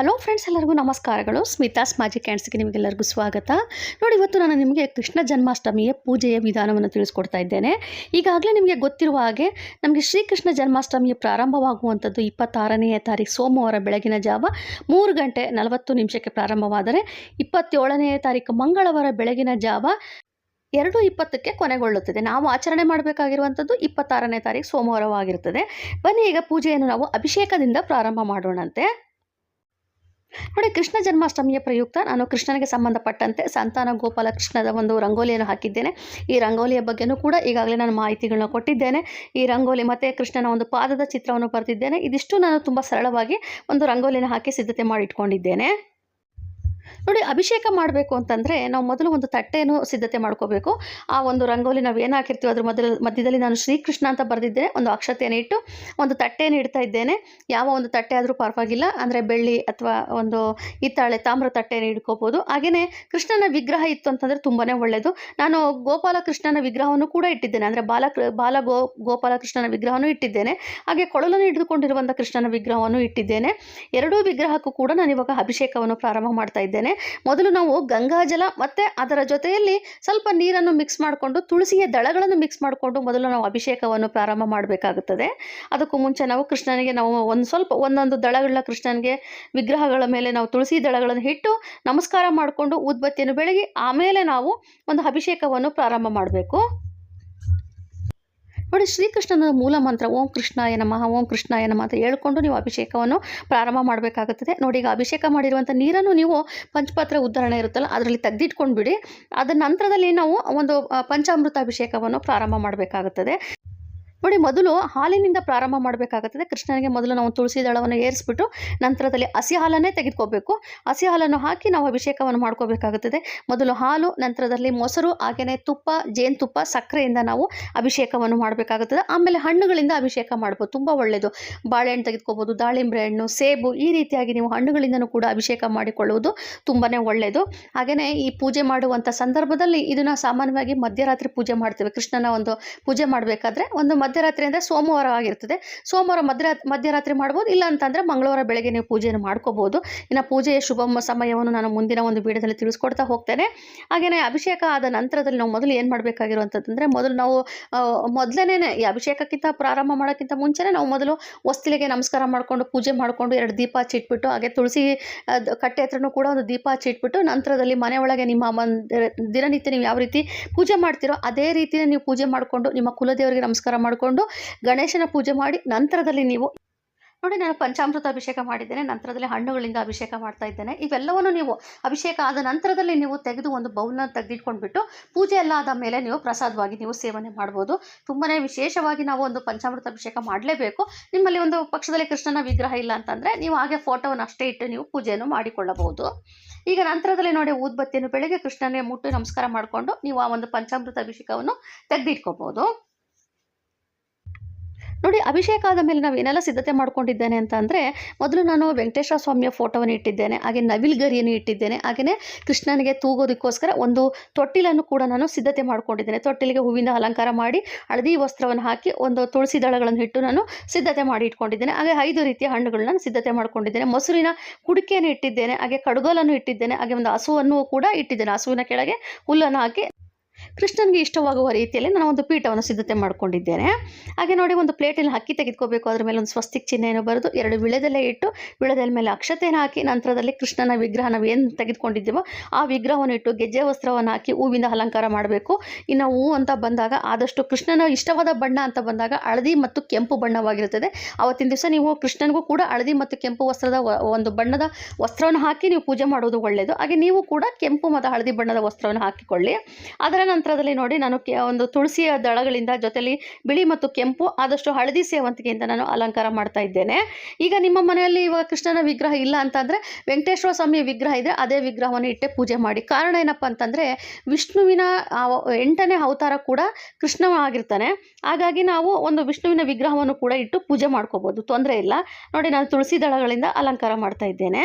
Hello friends, ಎಲ್ಲರಿಗೂ ನಮಸ್ಕಾರಗಳು. ಸ್ಮಿತಾಸ್ ಮಾಜಿ ಕ್ಯಾಂಡ್ಸ್ಗೆ ನಿಮಗೆಲ್ಲರಿಗೂ ಸ್ವಾಗತ. ನೋಡಿ, ಇವತ್ತು ನಾನು ನಿಮಗೆ ಕೃಷ್ಣ ಜನ್ಮಾಷ್ಟಮಿಯ ಪೂಜೆಯ ವಿಧಾನವನ್ನು ತಿಳಿಸ್ಕೊಡ್ತಾ ಇದ್ದೇನೆ. ಈಗಾಗಲೇ ನಿಮಗೆ ಗೊತ್ತಿರುವ ಹಾಗೆ, ನಮಗೆ ಶ್ರೀಕೃಷ್ಣ ಜನ್ಮಾಷ್ಟಮಿಯ ಪ್ರಾರಂಭವಾಗುವಂಥದ್ದು ಇಪ್ಪತ್ತಾರನೆಯ ತಾರೀಕು ಸೋಮವಾರ ಬೆಳಗಿನ ಜಾವ ಮೂರು ಗಂಟೆ ನಲವತ್ತು ನಿಮಿಷಕ್ಕೆ ಪ್ರಾರಂಭವಾದರೆ ಇಪ್ಪತ್ತೇಳನೆಯ ತಾರೀಕು ಮಂಗಳವಾರ ಬೆಳಗಿನ ಜಾವ ಎರಡು ಇಪ್ಪತ್ತಕ್ಕೆ ಕೊನೆಗೊಳ್ಳುತ್ತದೆ. ನಾವು ಆಚರಣೆ ಮಾಡಬೇಕಾಗಿರುವಂಥದ್ದು ಇಪ್ಪತ್ತಾರನೇ ತಾರೀಕು ಸೋಮವಾರವಾಗಿರುತ್ತದೆ. ಬನ್ನಿ, ಈಗ ಪೂಜೆಯನ್ನು ನಾವು ಅಭಿಷೇಕದಿಂದ ಪ್ರಾರಂಭ ಮಾಡೋಣಂತೆ. ನೋಡಿ, ಕೃಷ್ಣ ಜನ್ಮಾಷ್ಟಮಿಯ ಪ್ರಯುಕ್ತ ನಾನು ಕೃಷ್ಣನಿಗೆ ಸಂಬಂಧಪಟ್ಟಂತೆ ಸಂತಾನ ಗೋಪಾಲ ಕೃಷ್ಣದ ಒಂದು ರಂಗೋಲಿಯನ್ನು ಹಾಕಿದ್ದೇನೆ. ಈ ರಂಗೋಲಿಯ ಬಗ್ಗೆನೂ ಕೂಡ ಈಗಾಗಲೇ ನಾನು ಮಾಹಿತಿಗಳನ್ನ ಕೊಟ್ಟಿದ್ದೇನೆ. ಈ ರಂಗೋಲಿ ಮತ್ತು ಕೃಷ್ಣನ ಒಂದು ಪಾದದ ಚಿತ್ರವನ್ನು ಬರೆದಿದ್ದೇನೆ. ಇದಿಷ್ಟು ನಾನು ತುಂಬ ಸರಳವಾಗಿ ಒಂದು ರಂಗೋಲಿನ ಹಾಕಿ ಸಿದ್ಧತೆ ಮಾಡಿಟ್ಕೊಂಡಿದ್ದೇನೆ. ನೋಡಿ, ಅಭಿಷೇಕ ಮಾಡಬೇಕು ಅಂತಂದರೆ ನಾವು ಮೊದಲು ಒಂದು ತಟ್ಟೆಯನ್ನು ಸಿದ್ಧತೆ ಮಾಡ್ಕೋಬೇಕು. ಆ ಒಂದು ರಂಗೋಲಿ ನಾವು ಏನು ಹಾಕಿರ್ತೀವಿ ಅದ್ರ ಮೊದಲು, ಮಧ್ಯದಲ್ಲಿ ನಾನು ಶ್ರೀಕೃಷ್ಣ ಅಂತ ಬರೆದಿದ್ದೇನೆ ಒಂದು ಅಕ್ಷತೆಯನ್ನು ಇಟ್ಟು ಒಂದು ತಟ್ಟೆಯನ್ನು ಇಡ್ತಾ ಇದ್ದೇನೆ. ಯಾವ ಒಂದು ತಟ್ಟೆ ಆದರೂ ಪರವಾಗಿಲ್ಲ. ಅಂದರೆ ಬೆಳ್ಳಿ ಅಥವಾ ಒಂದು ಹಿತ್ತಾಳೆ ತಾಮ್ರ ತಟ್ಟೆಯನ್ನು ಇಟ್ಕೋಬೋದು ಹಾಗೆಯೇ ಕೃಷ್ಣನ ವಿಗ್ರಹ ಇತ್ತು ಅಂತಂದರೆ ತುಂಬಾ ಒಳ್ಳೆಯದು ನಾನು ಗೋಪಾಲ ಕೃಷ್ಣನ ವಿಗ್ರಹವನ್ನು ಕೂಡ ಇಟ್ಟಿದ್ದೇನೆ. ಅಂದರೆ ಬಾಲ ಬಾಲ ಗೋ ಗೋಪಾಲ ಕೃಷ್ಣನ ವಿಗ್ರಹವನ್ನು ಇಟ್ಟಿದ್ದೇನೆ. ಹಾಗೆ ಕೊಳಲನ್ನು ಹಿಡಿದುಕೊಂಡಿರುವಂಥ ಕೃಷ್ಣನ ವಿಗ್ರಹವನ್ನು ಇಟ್ಟಿದ್ದೇನೆ. ಎರಡೂ ವಿಗ್ರಹಕ್ಕೂ ಕೂಡ ನಾನು ಇವಾಗ ಅಭಿಷೇಕವನ್ನು ಪ್ರಾರಂಭ ಮಾಡ್ತಾ ಇದ್ದೇನೆ. ಮೊದಲು ನಾವು ಗಂಗಾಜಲ ಮತ್ತು ಅದರ ಜೊತೆಯಲ್ಲಿ ಸ್ವಲ್ಪ ನೀರನ್ನು ಮಿಕ್ಸ್ ಮಾಡಿಕೊಂಡು ತುಳಸಿಯ ದಳಗಳನ್ನು ಮಿಕ್ಸ್ ಮಾಡಿಕೊಂಡು ಮೊದಲು ನಾವು ಅಭಿಷೇಕವನ್ನು ಪ್ರಾರಂಭ ಮಾಡಬೇಕಾಗುತ್ತದೆ. ಅದಕ್ಕೂ ಮುಂಚೆ ನಾವು ಕೃಷ್ಣನಿಗೆ ನಾವು ಒಂದು ಸ್ವಲ್ಪ ಒಂದೊಂದು ದಳಗಳ ಕೃಷ್ಣನಿಗೆ ವಿಗ್ರಹಗಳ ಮೇಲೆ ನಾವು ತುಳಸಿ ದಳಗಳನ್ನು ಇಟ್ಟು ನಮಸ್ಕಾರ ಮಾಡಿಕೊಂಡು ಉದ್ಬತ್ತಿಯನ್ನು ಬೆಳಗಿ ಆಮೇಲೆ ನಾವು ಒಂದು ಅಭಿಷೇಕವನ್ನು ಪ್ರಾರಂಭ ಮಾಡಬೇಕು. ನೋಡಿ, ಶ್ರೀಕೃಷ್ಣನ ಮೂಲ ಮಂತ್ರ, ಓಂ ಕೃಷ್ಣಾಯ ನಮಃ, ಓಂ ಕೃಷ್ಣಾಯ ನಮಃ ಅಂತ ಹೇಳ್ಕೊಂಡು ನೀವು ಅಭಿಷೇಕವನ್ನು ಪ್ರಾರಂಭ ಮಾಡಬೇಕಾಗುತ್ತದೆ. ನೋಡಿ, ಈಗ ಅಭಿಷೇಕ ಮಾಡಿರುವಂಥ ನೀರನ್ನು ನೀವು ಪಂಚಪಾತ್ರ ಉದ್ಧರಣೆ ಇರುತ್ತಲ್ಲ, ಅದರಲ್ಲಿ ತೆಗೆದಿಟ್ಕೊಂಡು ಬಿಡಿ ಅದರ ನಂತರದಲ್ಲಿ ನಾವು ಒಂದು ಪಂಚಾಮೃತ ಅಭಿಷೇಕವನ್ನು ಪ್ರಾರಂಭ ಮಾಡಬೇಕಾಗುತ್ತದೆ. ನೋಡಿ, ಮೊದಲು ಹಾಲಿನಿಂದ ಪ್ರಾರಂಭ ಮಾಡಬೇಕಾಗುತ್ತದೆ. ಕೃಷ್ಣನಿಗೆ ಮೊದಲು ನಾವು ತುಳಸಿ ದಳವನ್ನು ಏರಿಸ್ಬಿಟ್ಟು ನಂತರದಲ್ಲಿ ಹಸಿ ಹಾಲನ್ನೇ ತೆಗೆದುಕೋಬೇಕು. ಹಸಿ ಹಾಲನ್ನು ಹಾಕಿ ನಾವು ಅಭಿಷೇಕವನ್ನು ಮಾಡ್ಕೋಬೇಕಾಗುತ್ತದೆ. ಮೊದಲು ಹಾಲು, ನಂತರದಲ್ಲಿ ಮೊಸರು, ಹಾಗೆಯೇ ತುಪ್ಪ, ಜೇನುತುಪ್ಪ, ಸಕ್ಕರೆಯಿಂದ ನಾವು ಅಭಿಷೇಕವನ್ನು ಮಾಡಬೇಕಾಗುತ್ತದೆ. ಆಮೇಲೆ ಹಣ್ಣುಗಳಿಂದ ಅಭಿಷೇಕ ಮಾಡ್ಬೋದು. ತುಂಬ ಒಳ್ಳೆಯದು ಬಾಳೆಹಣ್ಣು ತೆಗೆದುಕೋಬೋದು ದಾಳಿಂಬೆ ಹಣ್ಣು, ಸೇಬು, ಈ ರೀತಿಯಾಗಿ ನೀವು ಹಣ್ಣುಗಳಿಂದನೂ ಕೂಡ ಅಭಿಷೇಕ ಮಾಡಿಕೊಳ್ಳುವುದು ತುಂಬಾ ಒಳ್ಳೆಯದು ಹಾಗೆಯೇ ಈ ಪೂಜೆ ಮಾಡುವಂಥ ಸಂದರ್ಭದಲ್ಲಿ ಇದನ್ನು ಸಾಮಾನ್ಯವಾಗಿ ಮಧ್ಯರಾತ್ರಿ ಪೂಜೆ ಮಾಡ್ತೇವೆ. ಕೃಷ್ಣನ ಒಂದು ಪೂಜೆ ಮಾಡಬೇಕಾದ್ರೆ ಒಂದು ಮಧ್ಯರಾತ್ರಿ ಅಂದರೆ ಸೋಮವಾರ ಆಗಿರ್ತದೆ. ಸೋಮವಾರ ಮಧ್ಯರಾ, ಮಧ್ಯರಾತ್ರಿ ಮಾಡ್ಬೋದು, ಇಲ್ಲ ಅಂತಂದರೆ ಮಂಗಳವಾರ ಬೆಳಗ್ಗೆ ನೀವು ಪೂಜೆಯನ್ನು ಮಾಡ್ಕೋಬೋದು ಇನ್ನು ಪೂಜೆಯ ಶುಭ ಸಮಯವನ್ನು ನಾನು ಮುಂದಿನ ಒಂದು ವಿಡಿಯೋದಲ್ಲಿ ತಿಳಿಸ್ಕೊಡ್ತಾ ಹೋಗ್ತೇನೆ. ಹಾಗೆಯೇ ಅಭಿಷೇಕ ಆದ ನಂತರದಲ್ಲಿ ನಾವು ಮೊದಲು ಏನು ಮಾಡಬೇಕಾಗಿರುವಂಥದ್ದಂದರೆ ಮೊದಲು ನಾವು ಮೊದಲನೇ ಈ ಅಭಿಷೇಕಕ್ಕಿಂತ ಪ್ರಾರಂಭ ಮಾಡೋಕ್ಕಿಂತ ಮುಂಚೆನೇ ನಾವು ಮೊದಲು ಹೊಸ್ತಿಲಿಗೆ ನಮಸ್ಕಾರ ಮಾಡಿಕೊಂಡು ಪೂಜೆ ಮಾಡಿಕೊಂಡು ಎರಡು ದೀಪ ಹಚ್ಚಿಟ್ಬಿಟ್ಟು, ಹಾಗೆ ತುಳಸಿ ಕಟ್ಟೆ ಹತ್ರನೂ ಕೂಡ ಒಂದು ದೀಪ ಹಚ್ಚಿಟ್ಬಿಟ್ಟು, ನಂತರದಲ್ಲಿ ಮನೆ ಒಳಗೆ ನಿಮ್ಮ ದಿನನಿತ್ಯ ನೀವು ಯಾವ ರೀತಿ ಪೂಜೆ ಮಾಡ್ತೀರೋ ಅದೇ ರೀತಿಯೇ ನೀವು ಪೂಜೆ ಮಾಡಿಕೊಂಡು ನಿಮ್ಮ ಕುಲದೇವರಿಗೆ ನಮಸ್ಕಾರ ಮಾಡಿಕೊಂಡು ಗಣೇಶನ ಪೂಜೆ ಮಾಡಿ ನಂತರದಲ್ಲಿ ನೀವು ನೋಡಿ ನಾನು ಪಂಚಾಮೃತ ಅಭಿಷೇಕ ಮಾಡಿದ್ದೇನೆ, ನಂತರದಲ್ಲಿ ಹಣ್ಣುಗಳಿಂದ ಅಭಿಷೇಕ ಮಾಡ್ತಾ ಇದ್ದೇನೆ. ಇವೆಲ್ಲವನ್ನು ನೀವು ಅಭಿಷೇಕ ಆದ ನಂತರದಲ್ಲಿ ನೀವು ತೆಗೆದು ಒಂದು ಬೌಲ್ನ ತೆಗೆದಿಟ್ಕೊಂಡ್ಬಿಟ್ಟು ಪೂಜೆ ಎಲ್ಲ ಆದ ಮೇಲೆ ನೀವು ಪ್ರಸಾದವಾಗಿ ನೀವು ಸೇವನೆ ಮಾಡ್ಬೋದು. ತುಂಬಾ ವಿಶೇಷವಾಗಿ ನಾವು ಒಂದು ಪಂಚಾಮೃತ ಅಭಿಷೇಕ ಮಾಡಲೇಬೇಕು. ನಿಮ್ಮಲ್ಲಿ ಒಂದು ಪಕ್ಷದಲ್ಲಿ ಕೃಷ್ಣನ ವಿಗ್ರಹ ಇಲ್ಲ ಅಂತಂದರೆ ನೀವು ಹಾಗೆ ಫೋಟೋವನ್ನು ಅಷ್ಟೇ ಇಟ್ಟು ನೀವು ಪೂಜೆಯನ್ನು ಮಾಡಿಕೊಳ್ಳಬಹುದು. ಈಗ ನಂತರದಲ್ಲಿ ನೋಡಿ ಊದ್ಬತ್ತಿಯನ್ನು ಬೆಳಗ್ಗೆ ಕೃಷ್ಣನೇ ಮುಟ್ಟು ನಮಸ್ಕಾರ ಮಾಡಿಕೊಂಡು ನೀವು ಆ ಒಂದು ಪಂಚಾಮೃತ ಅಭಿಷೇಕವನ್ನು ತೆಗೆದಿಟ್ಕೋಬೋದು ನೋಡಿ, ಅಭಿಷೇಕ ಆದ ಮೇಲೆ ನಾವು ಏನೆಲ್ಲ ಸಿದ್ಧತೆ ಮಾಡ್ಕೊಂಡಿದ್ದೇನೆ ಅಂತ ಅಂದರೆ, ಮೊದಲು ನಾನು ವೆಂಕಟೇಶ್ವರ ಸ್ವಾಮಿಯ ಫೋಟೋವನ್ನು ಇಟ್ಟಿದ್ದೇನೆ, ಹಾಗೆ ನವಿಲ್ ಗರಿಯನ್ನು ಇಟ್ಟಿದ್ದೇನೆ ಹಾಗೆಯೇ ಕೃಷ್ಣನಿಗೆ ತೂಗೋದಕ್ಕೋಸ್ಕರ ಒಂದು ತೊಟ್ಟಿಲನ್ನು ಕೂಡ ನಾನು ಸಿದ್ಧತೆ ಮಾಡ್ಕೊಂಡಿದ್ದೇನೆ. ತೊಟ್ಟಿಲಿಗೆ ಹೂವಿನ ಅಲಂಕಾರ ಮಾಡಿ, ಹಳದಿ ವಸ್ತ್ರವನ್ನು ಹಾಕಿ ಒಂದು ತುಳಸಿ ದಳಗಳನ್ನು ಇಟ್ಟು ನಾನು ಸಿದ್ಧತೆ ಮಾಡಿ ಇಟ್ಕೊಂಡಿದ್ದೇನೆ. ಹಾಗೆ ಐದು ರೀತಿಯ ಹಣ್ಣುಗಳನ್ನ ಸಿದ್ಧತೆ ಮಾಡ್ಕೊಂಡಿದ್ದೇನೆ. ಮೊಸರಿನ ಕುಡಿಕೆಯನ್ನು ಇಟ್ಟಿದ್ದೇನೆ, ಹಾಗೆ ಕಡುಗೋಲನ್ನು ಇಟ್ಟಿದ್ದೇನೆ, ಹಾಗೆ ಒಂದು ಹಸುವನ್ನು ಕೂಡ ಇಟ್ಟಿದ್ದೇನೆ. ಹಸುವಿನ ಕೆಳಗೆ ಹುಲ್ಲನ್ನು ಹಾಕಿ ಕೃಷ್ಣನಿಗೆ ಇಷ್ಟವಾಗುವ ರೀತಿಯಲ್ಲಿ ನಾನು ಒಂದು ಪೀಠವನ್ನು ಸಿದ್ಧತೆ ಮಾಡ್ಕೊಂಡಿದ್ದೇನೆ. ಹಾಗೆ ನೋಡಿ ಒಂದು ಪ್ಲೇಟಲ್ಲಿ ಅಕ್ಕಿ ತೆಗೆದುಕೋಬೇಕು, ಅದ್ರ ಮೇಲೆ ಒಂದು ಸ್ವಸ್ತಿಕ್ ಚಿಹ್ನೆಯನ್ನು ಬರೆದು ಎರಡು ವಿಳೆದೆಲೆ ಇಟ್ಟು ವಿಳೆದೆಲೆ ಮೇಲೆ ಅಕ್ಷತೆಯನ್ನು ಹಾಕಿ ನಂತರದಲ್ಲಿ ಕೃಷ್ಣನ ವಿಗ್ರಹ ನಾವು ಏನು ತೆಗೆದುಕೊಂಡಿದ್ದೀವೋ ಆ ವಿಗ್ರಹವನ್ನು ಇಟ್ಟು ಗೆಜ್ಜೆ ವಸ್ತ್ರವನ್ನು ಹಾಕಿ ಹೂವಿಂದ ಅಲಂಕಾರ ಮಾಡಬೇಕು. ಇನ್ನು ಹೂ ಅಂತ ಬಂದಾಗ ಆದಷ್ಟು ಕೃಷ್ಣನ ಇಷ್ಟವಾದ ಬಣ್ಣ ಅಂತ ಬಂದಾಗ ಹಳದಿ ಮತ್ತು ಕೆಂಪು ಬಣ್ಣವಾಗಿರುತ್ತದೆ. ಆವತ್ತಿನ ದಿವಸ ನೀವು ಕೃಷ್ಣನಿಗೂ ಕೂಡ ಹಳದಿ ಮತ್ತು ಕೆಂಪು ವಸ್ತ್ರದ ಒಂದು ಬಣ್ಣದ ವಸ್ತ್ರವನ್ನು ಹಾಕಿ ನೀವು ಪೂಜೆ ಮಾಡೋದು ಒಳ್ಳೆಯದು ಹಾಗೆ ನೀವು ಕೂಡ ಕೆಂಪು ಮತ್ತು ಹಳದಿ ಬಣ್ಣದ ವಸ್ತ್ರವನ್ನು ಹಾಕಿಕೊಳ್ಳಿ. ಅದರ ನಂತರದಲ್ಲಿ ನೋಡಿ ನಾನು ಒಂದು ತುಳಸಿಯ ದಳಗಳಿಂದ ಜೊತೆಯಲ್ಲಿ ಬಿಳಿ ಮತ್ತು ಕೆಂಪು, ಆದಷ್ಟು ಹಳದಿ ಸೇವಂತಿಗೆಯಿಂದ ನಾನು ಅಲಂಕಾರ ಮಾಡ್ತಾ ಇದ್ದೇನೆ. ಈಗ ನಿಮ್ಮ ಮನೆಯಲ್ಲಿ ಇವಾಗ ಕೃಷ್ಣನ ವಿಗ್ರಹ ಇಲ್ಲ ಅಂತಂದರೆ ವೆಂಕಟೇಶ್ವರ ಸ್ವಾಮಿಯ ವಿಗ್ರಹ ಇದ್ದರೆ ಅದೇ ವಿಗ್ರಹವನ್ನು ಇಟ್ಟೆ ಪೂಜೆ ಮಾಡಿ. ಕಾರಣ ಏನಪ್ಪ ಅಂತಂದರೆ ವಿಷ್ಣುವಿನ ಎಂಟನೇ ಅವತಾರ ಕೂಡ ಕೃಷ್ಣ ಆಗಿರ್ತಾನೆ. ಹಾಗಾಗಿ ನಾವು ಒಂದು ವಿಷ್ಣುವಿನ ವಿಗ್ರಹವನ್ನು ಕೂಡ ಇಟ್ಟು ಪೂಜೆ ಮಾಡ್ಕೋಬೋದು, ತೊಂದರೆ ಇಲ್ಲ. ನೋಡಿ ನಾನು ತುಳಸಿ ದಳಗಳಿಂದ ಅಲಂಕಾರ ಮಾಡ್ತಾ ಇದ್ದೇನೆ.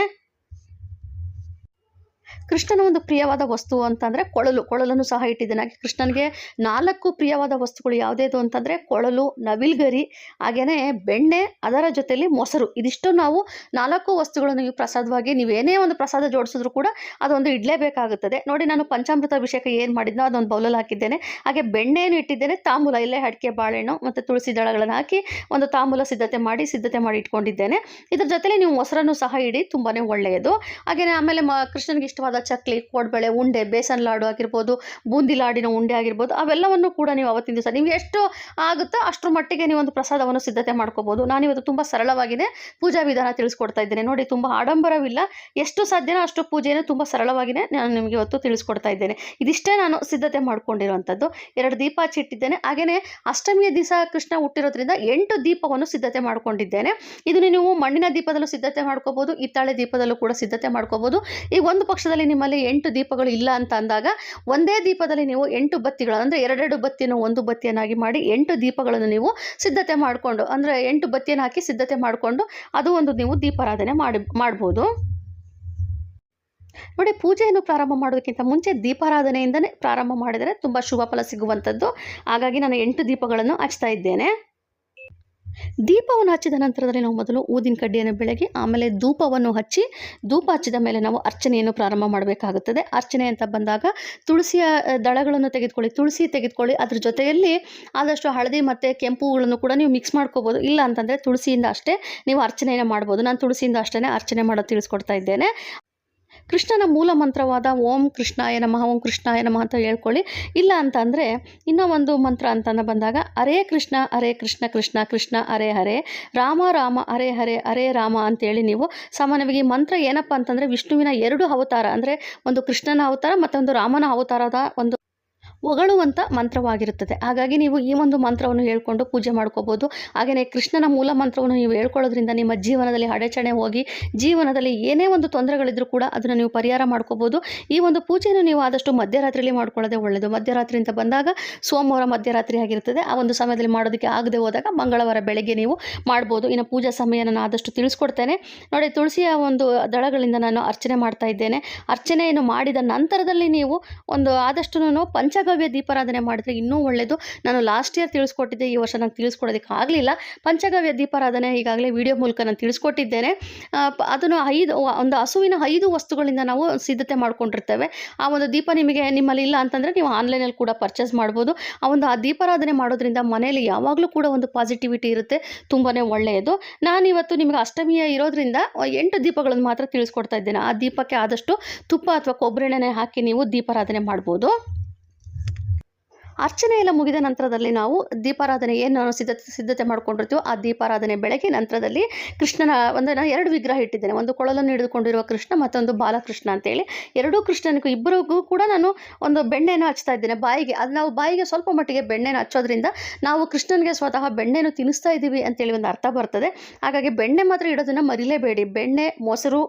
ಕೃಷ್ಣನ ಒಂದು ಪ್ರಿಯವಾದ ವಸ್ತು ಅಂತಂದರೆ ಕೊಳಲು. ಕೊಳಲನ್ನು ಸಹ ಇಟ್ಟಿದ್ದೇನೆ. ಹಾಗೆ ಕೃಷ್ಣನಿಗೆ ನಾಲ್ಕು ಪ್ರಿಯವಾದ ವಸ್ತುಗಳು ಯಾವುದೇದು ಅಂತಂದರೆ ಕೊಳಲು, ನವಿಲ್ಗರಿ ಹಾಗೆಯೇ ಬೆಣ್ಣೆ, ಅದರ ಜೊತೆಯಲ್ಲಿ ಮೊಸರು. ಇದಿಷ್ಟು ನಾವು ನಾಲ್ಕು ವಸ್ತುಗಳನ್ನು ನೀವು ಪ್ರಸಾದವಾಗಿ ನೀವೇನೇ ಒಂದು ಪ್ರಸಾದ ಜೋಡಿಸಿದ್ರು ಕೂಡ ಅದೊಂದು ಇಡಲೇಬೇಕಾಗುತ್ತದೆ. ನೋಡಿ, ನಾನು ಪಂಚಾಮೃತ ಅಭಿಷೇಕ ಏನು ಮಾಡಿದ್ನೋ ಅದೊಂದು ಬೌಲಲ್ಲಿ ಹಾಕಿದ್ದೇನೆ. ಹಾಗೆ ಬೆಣ್ಣೆಯನ್ನು ಇಟ್ಟಿದ್ದೇನೆ. ತಾಂಬೂಲ, ಇಲ್ಲೇ ಅಡಿಕೆ, ಬಾಳೆಹಣ್ಣು ಮತ್ತು ತುಳಸಿ ದಳಗಳನ್ನು ಹಾಕಿ ಒಂದು ತಾಂಬೂಲ ಸಿದ್ಧತೆ ಮಾಡಿ ಸಿದ್ಧತೆ ಮಾಡಿ ಇಟ್ಕೊಂಡಿದ್ದೇನೆ. ಇದ್ರ ಜೊತೆಲಿ ನೀವು ಮೊಸರನ್ನು ಸಹ ಇಡಿ ತುಂಬಾ ಒಳ್ಳೆಯದು. ಹಾಗೆಯೇ ಆಮೇಲೆ ಮ, ಕೃಷ್ಣನಿಗೆ ಇಷ್ಟವಾದ ಚಕ್ಲಿ, ಕೋಡ್ಬಳೆ, ಉಂಡೆ, ಬೇಸನ್ ಲಾಡು ಆಗಿರ್ಬೋದು, ಬೂಂದಿ ಲಾಡಿನ ಉಂಡೆ ಆಗಿರ್ಬೋದು, ಅವೆಲ್ಲವನ್ನು ಕೂಡ ನೀವು ಅವತ್ತಿನ ದಿವಸ ನೀವು ಎಷ್ಟು ಆಗುತ್ತೋ ಅಷ್ಟರ ಮಟ್ಟಿಗೆ ನೀವು ಒಂದು ಪ್ರಸಾದವನ್ನು ಸಿದ್ಧತೆ ಮಾಡ್ಕೋಬೋದು. ನಾನಿವತ್ತು ತುಂಬ ಸರಳವಾಗಿದೆ. ಪೂಜಾ ವಿಧಾನ ತಿಳಿಸ್ಕೊಡ್ತಾ ಇದ್ದೇನೆ. ನೋಡಿ, ತುಂಬ ಆಡಂಬರವಿಲ್ಲ. ಎಷ್ಟು ಸಾಧ್ಯನೋ ಅಷ್ಟು ಪೂಜೆಯನ್ನು ತುಂಬ ಸರಳವಾಗಿದೆ ನಾನು ನಿಮಗೆ ಇವತ್ತು ತಿಳಿಸ್ಕೊಡ್ತಾ ಇದ್ದೇನೆ. ಇದಿಷ್ಟೇ ನಾನು ಸಿದ್ಧತೆ ಮಾಡ್ಕೊಂಡಿರುವಂಥದ್ದು. ಎರಡು ದೀಪ ಹಚ್ಚಿಟ್ಟಿದ್ದೇನೆ. ಹಾಗೆಯೇ ಅಷ್ಟಮಿಯ ದಿವಸ ಕೃಷ್ಣ ಹುಟ್ಟಿರೋದ್ರಿಂದ ಎಂಟು ದೀಪವನ್ನು ಸಿದ್ಧತೆ ಮಾಡ್ಕೊಂಡಿದ್ದೇನೆ. ಇದನ್ನು ನೀವು ಮಣ್ಣಿನ ದೀಪದಲ್ಲೂ ಸಿದ್ಧತೆ ಮಾಡ್ಕೋಬೋದು, ಹಿತ್ತಾಳೆ ದೀಪದಲ್ಲೂ ಕೂಡ ಸಿದ್ಧತೆ ಮಾಡ್ಕೋಬೋದು. ಈ ಒಂದು ಪಕ್ಷದಲ್ಲಿ ನಿಮ್ಮಲ್ಲಿ ಎಂಟು ದೀಪಗಳು ಇಲ್ಲ ಅಂತ ಅಂದಾಗ ಒಂದೇ ದೀಪದಲ್ಲಿ ನೀವು ಎಂಟು ಬತ್ತಿಗಳು, ಅಂದರೆ ಎರಡೆರಡು ಬತ್ತಿಯನ್ನು ಒಂದು ಬತ್ತಿಯನ್ನಾಗಿ ಮಾಡಿ ಎಂಟು ದೀಪಗಳನ್ನು ನೀವು ಸಿದ್ಧತೆ ಮಾಡಿಕೊಂಡು, ಅಂದರೆ ಎಂಟು ಬತ್ತಿಯನ್ನು ಹಾಕಿ ಸಿದ್ಧತೆ ಮಾಡಿಕೊಂಡು ಅದು ಒಂದು ನೀವು ದೀಪಾರಾಧನೆ ಮಾಡಿ, ಮಾಡ್ಬೋದು. ನೋಡಿ, ಪೂಜೆಯನ್ನು ಪ್ರಾರಂಭ ಮಾಡೋದಕ್ಕಿಂತ ಮುಂಚೆ ದೀಪಾರಾಧನೆಯಿಂದನೇ ಪ್ರಾರಂಭ ಮಾಡಿದರೆ ತುಂಬ ಶುಭ ಫಲ ಸಿಗುವಂಥದ್ದು. ಹಾಗಾಗಿ ನಾನು ಎಂಟು ದೀಪಗಳನ್ನು ಹಚ್ತಾ ಇದ್ದೇನೆ. ದೀಪವನ್ನು ಹಚ್ಚಿದ ನಂತರದಲ್ಲಿ ನಾವು ಮೊದಲು ಊದಿನ ಕಡ್ಡಿಯನ್ನು ಬೆಳಗಿ, ಆಮೇಲೆ ಧೂಪವನ್ನು ಹಚ್ಚಿ, ಧೂಪ ಹಚ್ಚಿದ ಮೇಲೆ ನಾವು ಅರ್ಚನೆಯನ್ನು ಪ್ರಾರಂಭ ಮಾಡಬೇಕಾಗುತ್ತದೆ. ಅರ್ಚನೆ ಅಂತ ಬಂದಾಗ ತುಳಸಿಯ ದಳಗಳನ್ನು ತೆಗೆದುಕೊಳ್ಳಿ. ತುಳಸಿ ತೆಗೆದುಕೊಳ್ಳಿ. ಅದ್ರ ಜೊತೆಯಲ್ಲಿ ಆದಷ್ಟು ಹಳದಿ ಮತ್ತು ಕೆಂಪುಗಳನ್ನು ಕೂಡ ನೀವು ಮಿಕ್ಸ್ ಮಾಡ್ಕೋಬೋದು. ಇಲ್ಲ ಅಂತಂದರೆ ತುಳಸಿಯಿಂದ ಅಷ್ಟೇ ನೀವು ಅರ್ಚನೆಯನ್ನು ಮಾಡ್ಬೋದು. ನಾನು ತುಳಸಿಯಿಂದ ಅಷ್ಟೇ ಅರ್ಚನೆ ಮಾಡೋದು ತಿಳಿಸ್ಕೊಡ್ತಾ ಇದ್ದೇನೆ. ಕೃಷ್ಣನ ಮೂಲ ಮಂತ್ರವಾದ ಓಂ ಕೃಷ್ಣಾಯ ನಮಃ, ಓಂ ಕೃಷ್ಣಾಯ ನಮಃ ಅಂತ ಹೇಳ್ಕೊಳ್ಳಿ. ಇಲ್ಲ ಅಂತ ಅಂದರೆ ಇನ್ನೂ ಒಂದು ಮಂತ್ರ ಅಂತ ಬಂದಾಗ, ಅರೇ ಕೃಷ್ಣ ಅರೇ ಕೃಷ್ಣ ಕೃಷ್ಣ ಕೃಷ್ಣ, ಅರೇ ಹರೇ, ರಾಮ ರಾಮ, ಅರೇ ಹರೇ, ಅರೇ ರಾಮ ಅಂತೇಳಿ ನೀವು ಸಾಮಾನ್ಯವಾಗಿ ಮಂತ್ರ ಏನಪ್ಪ ಅಂತಂದರೆ ವಿಷ್ಣುವಿನ ಎರಡು ಅವತಾರ, ಅಂದರೆ ಒಂದು ಕೃಷ್ಣನ ಅವತಾರ ಮತ್ತೊಂದು ರಾಮನ ಅವತಾರದ ಒಂದು ಹೊಗಳುವಂಥ ಮಂತ್ರವಾಗಿರುತ್ತದೆ. ಹಾಗಾಗಿ ನೀವು ಈ ಒಂದು ಮಂತ್ರವನ್ನು ಹೇಳ್ಕೊಂಡು ಪೂಜೆ ಮಾಡ್ಕೋಬೋದು. ಹಾಗೆಯೇ ಕೃಷ್ಣನ ಮೂಲ ಮಂತ್ರವನ್ನು ನೀವು ಹೇಳ್ಕೊಳ್ಳೋದ್ರಿಂದ ನಿಮ್ಮ ಜೀವನದಲ್ಲಿ ಅಡಚಣೆ ಹೋಗಿ, ಜೀವನದಲ್ಲಿ ಏನೇ ಒಂದು ತೊಂದರೆಗಳಿದ್ರೂ ಕೂಡ ಅದನ್ನು ನೀವು ಪರಿಹಾರ ಮಾಡ್ಕೋಬೋದು. ಈ ಒಂದು ಪೂಜೆಯನ್ನು ನೀವು ಆದಷ್ಟು ಮಧ್ಯರಾತ್ರಿಯಲ್ಲಿ ಮಾಡ್ಕೊಳ್ಳೋದೇ ಒಳ್ಳೆಯದು ಮಧ್ಯರಾತ್ರಿ ಅಂತ ಬಂದಾಗ ಸೋಮವಾರ ಮಧ್ಯರಾತ್ರಿ ಆಗಿರ್ತದೆ ಆ ಒಂದು ಸಮಯದಲ್ಲಿ ಮಾಡೋದಕ್ಕೆ ಆಗದೆ ಹೋದಾಗ ಮಂಗಳವಾರ ಬೆಳಗ್ಗೆ ನೀವು ಮಾಡ್ಬೋದು. ಇನ್ನು ಪೂಜಾ ಸಮಯ ನಾನು ಆದಷ್ಟು ತಿಳಿಸ್ಕೊಡ್ತೇನೆ. ನೋಡಿ ತುಳಸಿಯ ಒಂದು ದಳಗಳಿಂದ ನಾನು ಅರ್ಚನೆ ಮಾಡ್ತಾ ಇದ್ದೇನೆ. ಅರ್ಚನೆಯನ್ನು ಮಾಡಿದ ನಂತರದಲ್ಲಿ ನೀವು ಒಂದು ಆದಷ್ಟು ಪಂಚಗವ್ಯ ದೀಪಾರಾಧನೆ ಮಾಡಿದ್ರೆ ಇನ್ನೂ ಒಳ್ಳೆಯದು ನಾನು ಲಾಸ್ಟ್ ಇಯರ್ ತಿಳಿಸ್ಕೊಟ್ಟಿದ್ದೆ, ಈ ವರ್ಷ ನಂಗೆ ತಿಳಿಸ್ಕೊಡೋದಕ್ಕೆ ಆಗಲಿಲ್ಲ. ಪಂಚಗವ್ಯ ದೀಪಾರಾಧನೆ ಈಗಾಗಲೇ ವಿಡಿಯೋ ಮೂಲಕ ನಾನು ತಿಳಿಸ್ಕೊಟ್ಟಿದ್ದೇನೆ. ಅದನ್ನು ಐದು ಒಂದು ಹಸುವಿನ ಐದು ವಸ್ತುಗಳಿಂದ ನಾವು ಸಿದ್ಧತೆ ಮಾಡ್ಕೊಂಡಿರ್ತೇವೆ. ಆ ಒಂದು ದೀಪ ನಿಮಗೆ ನಿಮ್ಮಲ್ಲಿ ಇಲ್ಲ ಅಂತಂದರೆ ನೀವು ಆನ್ಲೈನಲ್ಲಿ ಕೂಡ ಪರ್ಚೇಸ್ ಮಾಡ್ಬೋದು. ಆ ಒಂದು, ಆ ದೀಪಾರಾಧನೆ ಮಾಡೋದ್ರಿಂದ ಮನೆಯಲ್ಲಿ ಯಾವಾಗಲೂ ಕೂಡ ಒಂದು ಪಾಸಿಟಿವಿಟಿ ಇರುತ್ತೆ. ತುಂಬಾ ಒಳ್ಳೆಯದು. ನಾನಿವತ್ತು ನಿಮಗೆ ಅಷ್ಟಮಿಯ ಇರೋದ್ರಿಂದ ಎಂಟು ದೀಪಗಳನ್ನು ಮಾತ್ರ ತಿಳಿಸ್ಕೊಡ್ತಾ ಇದ್ದೇನೆ. ಆ ದೀಪಕ್ಕೆ ಆದಷ್ಟು ತುಪ್ಪ ಅಥವಾ ಕೊಬ್ಬರೆಣ್ಣೆ ಹಾಕಿ ನೀವು ದೀಪಾರಾಧನೆ ಮಾಡ್ಬೋದು. ಅರ್ಚನೆ ಎಲ್ಲ ಮುಗಿದ ನಂತರದಲ್ಲಿ ನಾವು ದೀಪಾರಾಧನೆ ಏನು ಸಿದ್ಧತೆ ಸಿದ್ಧತೆ ಮಾಡ್ಕೊಂಡಿರ್ತೀವೋ ಆ ದೀಪಾರಾಧನೆ ಬೆಳಗ್ಗೆ ನಂತರದಲ್ಲಿ ಕೃಷ್ಣನ ಒಂದು ನಾನು ಎರಡು ವಿಗ್ರಹ ಇಟ್ಟಿದ್ದೇನೆ. ಒಂದು ಕೊಳಲನ್ನು ಹಿಡಿದುಕೊಂಡಿರುವ ಕೃಷ್ಣ ಮತ್ತೊಂದು ಬಾಲಕೃಷ್ಣ ಅಂತೇಳಿ. ಎರಡೂ ಕೃಷ್ಣನಿಗೂ ಇಬ್ಬರಿಗೂ ಕೂಡ ನಾನು ಒಂದು ಬೆಣ್ಣೆಯನ್ನು ಹಚ್ತಾ ಇದ್ದೇನೆ ಬಾಯಿಗೆ. ಅದು ನಾವು ಬಾಯಿಗೆ ಸ್ವಲ್ಪ ಮಟ್ಟಿಗೆ ಬೆಣ್ಣೆನ ಹಚ್ಚೋದ್ರಿಂದ ನಾವು ಕೃಷ್ಣನಿಗೆ ಸ್ವತಃ ಬೆಣ್ಣೆಯನ್ನು ತಿನ್ನಿಸ್ತಾ ಇದ್ದೀವಿ ಅಂತೇಳಿ ಒಂದು ಅರ್ಥ ಬರ್ತದೆ. ಹಾಗಾಗಿ ಬೆಣ್ಣೆ ಮಾತ್ರ ಇಡೋದನ್ನು ಮರಿಲೇಬೇಡಿ. ಬೆಣ್ಣೆ, ಮೊಸರು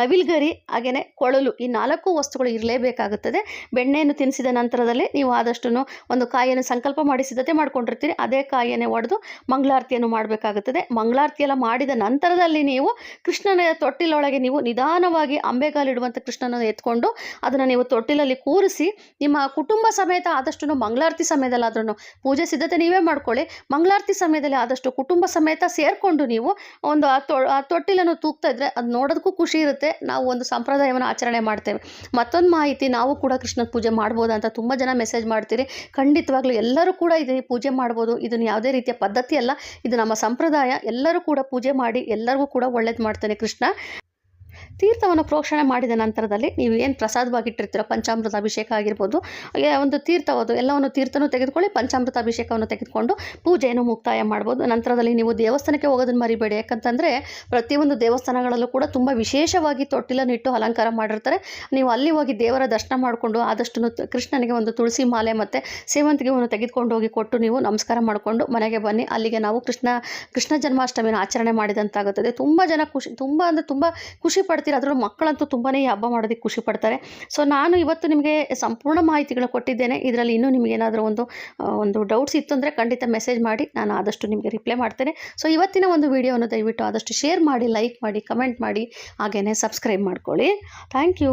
ನವಿಲ್ಗರಿ ಹಾಗೆಯೇ ಕೊಳಲು ಈ ನಾಲ್ಕು ವಸ್ತುಗಳು ಇರಲೇಬೇಕಾಗುತ್ತದೆ. ಬೆಣ್ಣೆಯನ್ನು ತಿನ್ನಿಸಿದ ನಂತರದಲ್ಲಿ ನೀವು ಆದಷ್ಟು ಒಂದು ಕಾಯಿಯನ್ನು ಸಂಕಲ್ಪ ಮಾಡಿ ಸಿದ್ಧತೆ ಮಾಡ್ಕೊಂಡಿರ್ತೀರಿ, ಅದೇ ಕಾಯಿಯನ್ನೇ ಒಡೆದು ಮಂಗಳಾರತಿಯನ್ನು ಮಾಡಬೇಕಾಗುತ್ತದೆ. ಮಂಗಳಾರತಿ ಎಲ್ಲ ಮಾಡಿದ ನಂತರದಲ್ಲಿ ನೀವು ಕೃಷ್ಣನ ತೊಟ್ಟಿಲೊಳಗೆ ನೀವು ನಿಧಾನವಾಗಿ ಅಂಬೆಗಾಲಿಡುವಂಥ ಕೃಷ್ಣನ ಎತ್ಕೊಂಡು ಅದನ್ನು ನೀವು ತೊಟ್ಟಿಲಲ್ಲಿ ಕೂರಿಸಿ ನಿಮ್ಮ ಕುಟುಂಬ ಸಮೇತ ಆದಷ್ಟು ಮಂಗಳಾರತಿ ಸಮಯದಲ್ಲಾದ್ರೂ ಪೂಜೆ ಸಿದ್ಧತೆ ನೀವೇ ಮಾಡ್ಕೊಳ್ಳಿ. ಮಂಗಳಾರತಿ ಸಮಯದಲ್ಲಿ ಆದಷ್ಟು ಕುಟುಂಬ ಸಮೇತ ಸೇರಿಕೊಂಡು ನೀವು ಒಂದು ಆ ತೊ ಆ ತೊಟ್ಟಿಲನ್ನು ತೂಗ್ತಾ ಇದ್ರೆ ಅದು ನೋಡೋದಕ್ಕೂ ಖುಷಿ ಇರುತ್ತೆ. ನಾವು ಒಂದು ಸಂಪ್ರದಾಯವನ್ನು ಆಚರಣೆ ಮಾಡ್ತೇವೆ. ಮತ್ತೊಂದು ಮಾಹಿತಿ, ನಾವು ಕೂಡ ಕೃಷ್ಣನ ಪೂಜೆ ಮಾಡ್ಬೋದು ಅಂತ ತುಂಬ ಜನ ಮೆಸೇಜ್ ಮಾಡ್ತೀರಿ. ಖಂಡಿತವಾಗ್ಲೂ ಎಲ್ಲರೂ ಕೂಡ ಇದನ್ನು ಪೂಜೆ ಮಾಡ್ಬೋದು. ಇದನ್ನು ಯಾವುದೇ ರೀತಿಯ ಪದ್ಧತಿ ಅಲ್ಲ. ಇದು ನಮ್ಮ ಸಂಪ್ರದಾಯ. ಎಲ್ಲರೂ ಕೂಡ ಪೂಜೆ ಮಾಡಿ ಎಲ್ಲರಿಗೂ ಕೂಡ ಒಳ್ಳೇದು ಮಾಡ್ತಾನೆ ಕೃಷ್ಣ. ತೀರ್ಥವನ್ನು ಪ್ರೋಕ್ಷಣೆ ಮಾಡಿದ ನಂತರದಲ್ಲಿ ನೀವು ಏನು ಪ್ರಸಾದವಾಗಿ ಇಟ್ಟಿರ್ತೀರೋ ಪಂಚಾಮೃತ ಅಭಿಷೇಕ ಆಗಿರ್ಬೋದು ಒಂದು ತೀರ್ಥವದು ಎಲ್ಲವನ್ನು ತೀರ್ಥನೂ ತೆಗೆದುಕೊಳ್ಳಿ, ಪಂಚಾಮೃತ ಅಭಿಷೇಕವನ್ನು ತೆಗೆದುಕೊಂಡು ಪೂಜೆಯನ್ನು ಮುಕ್ತಾಯ ಮಾಡ್ಬೋದು. ನಂತರದಲ್ಲಿ ನೀವು ದೇವಸ್ಥಾನಕ್ಕೆ ಹೋಗೋದನ್ನು ಮರಿಬೇಡಿ. ಯಾಕಂತಂದರೆ ಪ್ರತಿಯೊಂದು ದೇವಸ್ಥಾನಗಳಲ್ಲೂ ಕೂಡ ತುಂಬ ವಿಶೇಷವಾಗಿ ತೊಟ್ಟಿಲನ್ನು ಇಟ್ಟು ಅಲಂಕಾರ ಮಾಡಿರ್ತಾರೆ. ನೀವು ಅಲ್ಲಿ ಹೋಗಿ ದೇವರ ದರ್ಶನ ಮಾಡಿಕೊಂಡು ಆದಷ್ಟು ಕೃಷ್ಣನಿಗೆ ಒಂದು ತುಳಸಿ ಮಾಲೆ ಮತ್ತು ಸೇವಂತಿಗೆ ಹೂವನ್ನು ತೆಗೆದುಕೊಂಡು ಹೋಗಿ ಕೊಟ್ಟು ನೀವು ನಮಸ್ಕಾರ ಮಾಡಿಕೊಂಡು ಮನೆಗೆ ಬನ್ನಿ. ಅಲ್ಲಿಗೆ ನಾವು ಕೃಷ್ಣ ಕೃಷ್ಣ ಜನ್ಮಾಷ್ಟಮಿನ ಆಚರಣೆ ಮಾಡಿದಂತಾಗುತ್ತದೆ. ತುಂಬ ಜನ ಖುಷಿ, ತುಂಬ ಅಂದರೆ ತುಂಬ ಖುಷಿ ಪಡ್ತೀರ ಅದರಲ್ಲೂ ಮಕ್ಕಳಂತೂ ತುಂಬಾ ಈ ಹಬ್ಬ ಮಾಡೋದಕ್ಕೆ ಖುಷಿ ಪಡ್ತಾರೆ ಸೊ ನಾನು ಇವತ್ತು ನಿಮಗೆ ಸಂಪೂರ್ಣ ಮಾಹಿತಿಗಳು ಕೊಟ್ಟಿದ್ದೇನೆ. ಇದರಲ್ಲಿ ಇನ್ನೂ ನಿಮಗೆ ಏನಾದರೂ ಒಂದು ಒಂದು ಡೌಟ್ಸ್ ಇತ್ತು ಅಂದರೆ ಖಂಡಿತ ಮೆಸೇಜ್ ಮಾಡಿ. ನಾನು ಆದಷ್ಟು ನಿಮಗೆ ರಿಪ್ಲೈ ಮಾಡ್ತೇನೆ. ಸೊ ಇವತ್ತಿನ ಒಂದು ವಿಡಿಯೋವನ್ನು ದಯವಿಟ್ಟು ಆದಷ್ಟು ಶೇರ್ ಮಾಡಿ ಲೈಕ್ ಮಾಡಿ ಕಮೆಂಟ್ ಮಾಡಿ ಹಾಗೆಯೇ ಸಬ್ಸ್ಕ್ರೈಬ್ ಮಾಡ್ಕೊಳ್ಳಿ. Thank you